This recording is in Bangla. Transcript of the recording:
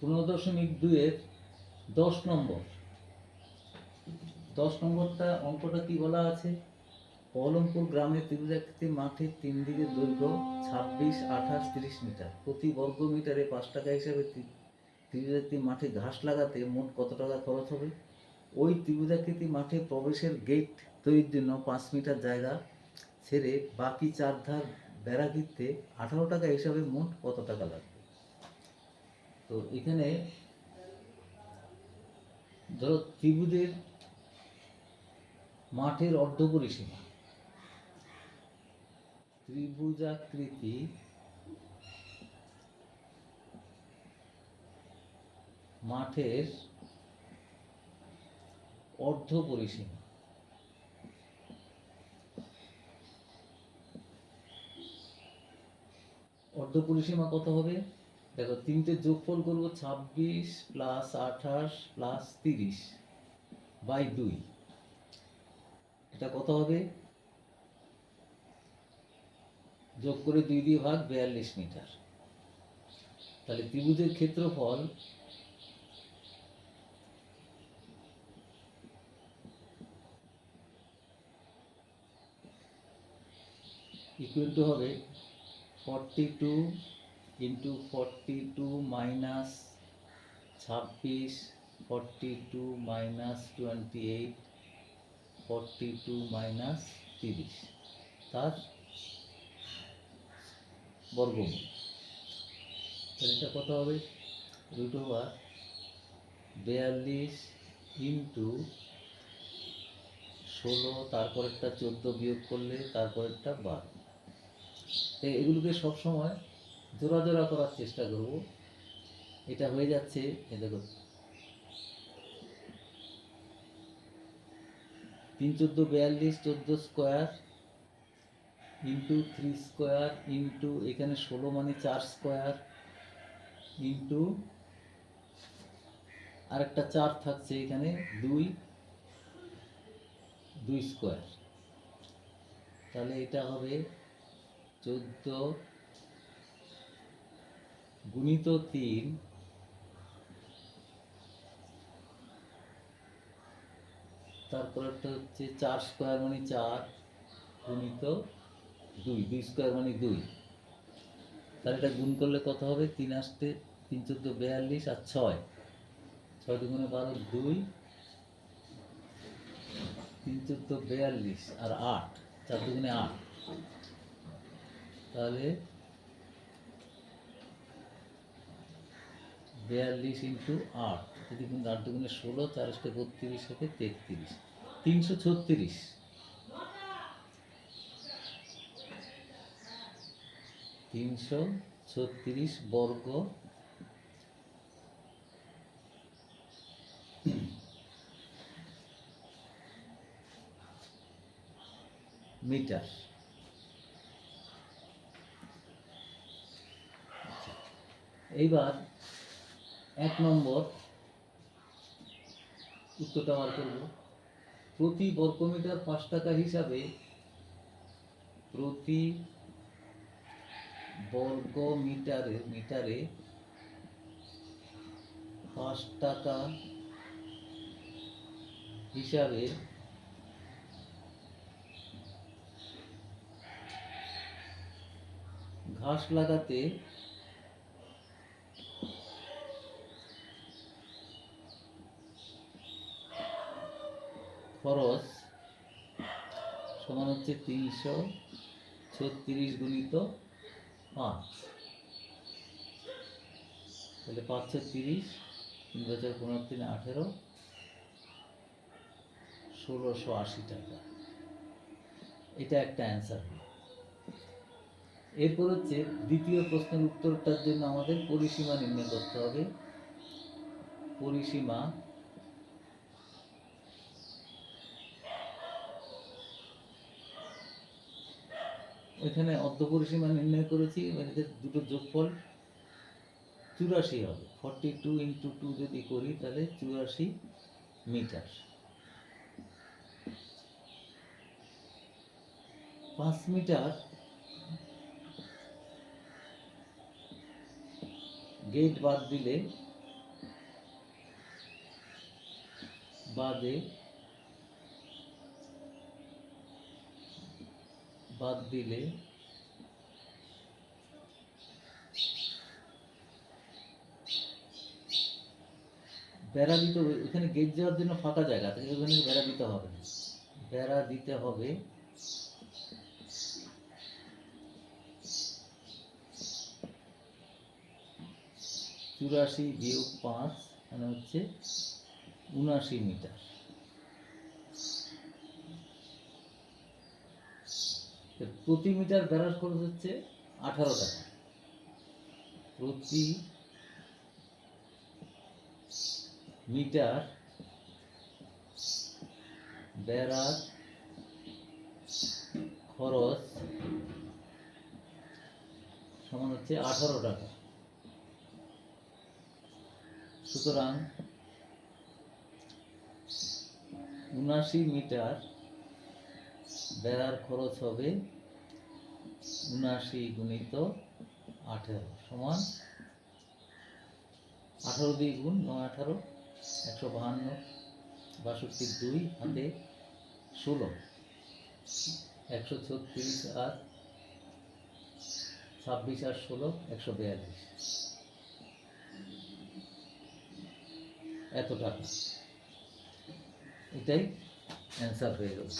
পনেরো দশমিক দুইয়ের দশ নম্বর। দশ নম্বরটা অঙ্কটা কি বলা আছে? পলমপুর গ্রামের ত্রিভুজাকৃতি মাঠের তিন দিকের দৈর্ঘ্য ছাব্বিশ, আঠাশ, তিরিশ মিটার। প্রতি বর্গ মিটারে পাঁচ টাকা হিসাবে ত্রি- ত্রিভুজাকৃতি মাঠে ঘাস লাগাতে মোট কত টাকা খরচ হবে? ওই ত্রিভুজাকৃতি মাঠে প্রবেশের গেট তৈরির জন্য পাঁচ মিটার জায়গা ছেড়ে বাকি চার ধার বেড়া ঘিরতে আঠারো টাকা হিসাবে মোট কত টাকা লাগবে? তো এখানে ধরো ত্রিভুজের মাঠের অর্ধ পরিসীমা ত্রিভুজাকৃতি মাঠের অর্ধ পরিসীমা অর্ধ পরিসীমা কত হবে? দেখো, তিনটে যোগফল করব ছাব্বিশ প্লাস আঠাশ প্লাস তিরিশ বাই দুই। এটা কত হবে? যোগ করে দুই দিয়ে ভাগ বিয়াল্লিশ মিটার। তাহলে ত্রিভুজের ক্ষেত্রফল ইকুয়াল টু হবে forty two into forty two minus ছাব্বিশ forty two minus twenty eight forty two minus তিরিশ তার বর্গমূল। তাহলে এটা কত হবে? রুট ওভার বিয়াল্লিশ ইন্টু ষোলো, তারপরেরটা চোদ্দ বিয়োগ করলে তারপরেরটা বারো। এগুলোকে সবসময় জোড়া করার চেষ্টা করব। এটা হয়ে যাচ্ছে এ দেখো। তিন চোদ্দ বিয়াল্লিশ, চোদ্দ square into three square into এখানে ষোলো মানে চার স্কোয়ার ইন্টু আরেকটা চার থাকছে এখানে দুই দুই স্কোয়ার। তাহলে এটা হবে চোদ্দ গুণিত তিন তারপরেরটা হচ্ছে চার স্কোয়ার মানে চার গুণিত দুই দুই স্কোয়ার মানে দুই। তাহলে এটা গুণ করলে কত হবে? তিন আসতে তিন চোদ্দ বিয়াল্লিশ আর ছয়। ছয় দুগুণে বারো, দুই। তিন চোদ্দ বিয়াল্লিশ আর আট, চার দুগুণে আট। তাহলে বিয়াল্লিশ ইন্টু আট, যদি কিন্তু আট দুগুণে ষোলো চার আসতে বত্রিশ সাথে তেত্রিশ। তিনশো ছত্রিশ। তিনশো ছত্রিশ বর্গ মিটার। এইবার এক নম্বর উত্তরটা বার করব। প্রতি বর্গমিটার পাঁচ টাকা হিসাবে প্রতি বর্গ মিটারে মিটারে পাঁচ টাকা হিসাবে ঘাস লাগাতে খরচ সমান হচ্ছে তিনশো ছত্রিশ গুণিত পাঁচ। তাহলে পাঁচশো তিরিশ তিন বছর পনেরো তিন আঠেরো ষোলোশো আশি টাকা। এটা একটা অ্যান্সার এরপর হচ্ছে দ্বিতীয় প্রশ্নের উত্তরটার জন্য আমাদের পরিসীমা নির্ণয় করতে হবে। পরিসীমা এখানে অর্ধপরিসীমা নির্ণয় করেছি এদের দুটো যোগফল চুরাশি হবে। ফর্টি টু ইন্টু টু যদি করি, তাহলে চুরাশি মিটার পাঁচ মিটার গেট বাদ দিলে, বাদে বাদ দিলে বেড়া দিতে হবে, এখানে গেট যাওয়ার জন্য ফাঁকা জায়গা থেকে ওখানে বেড়া দিতে হবে না। বেড়া দিতে হবে চুরাশি বিয়োগ পাঁচ মানে হচ্ছে উনাশি মিটার প্রতি মিটার বেড়ার খরচ হচ্ছে আঠারো টাকা। প্রতি মিটার বেড়ার খরচ সমান হচ্ছে আঠারো টাকা। সুতরাং উনাশি মিটার বেড়ার খরচ হবে উনাশি গুণিত আঠেরো সমান আঠারো দুই গুণ নয় আঠারো, একশো বাহান্ন, বাষট্টি দুই হাতে ষোলো, একশো ছত্রিশ আর ছাব্বিশ আর ষোলো, একশো বিয়াল্লিশ। এত টাকা। এটাই অ্যান্সার হয়ে গেল।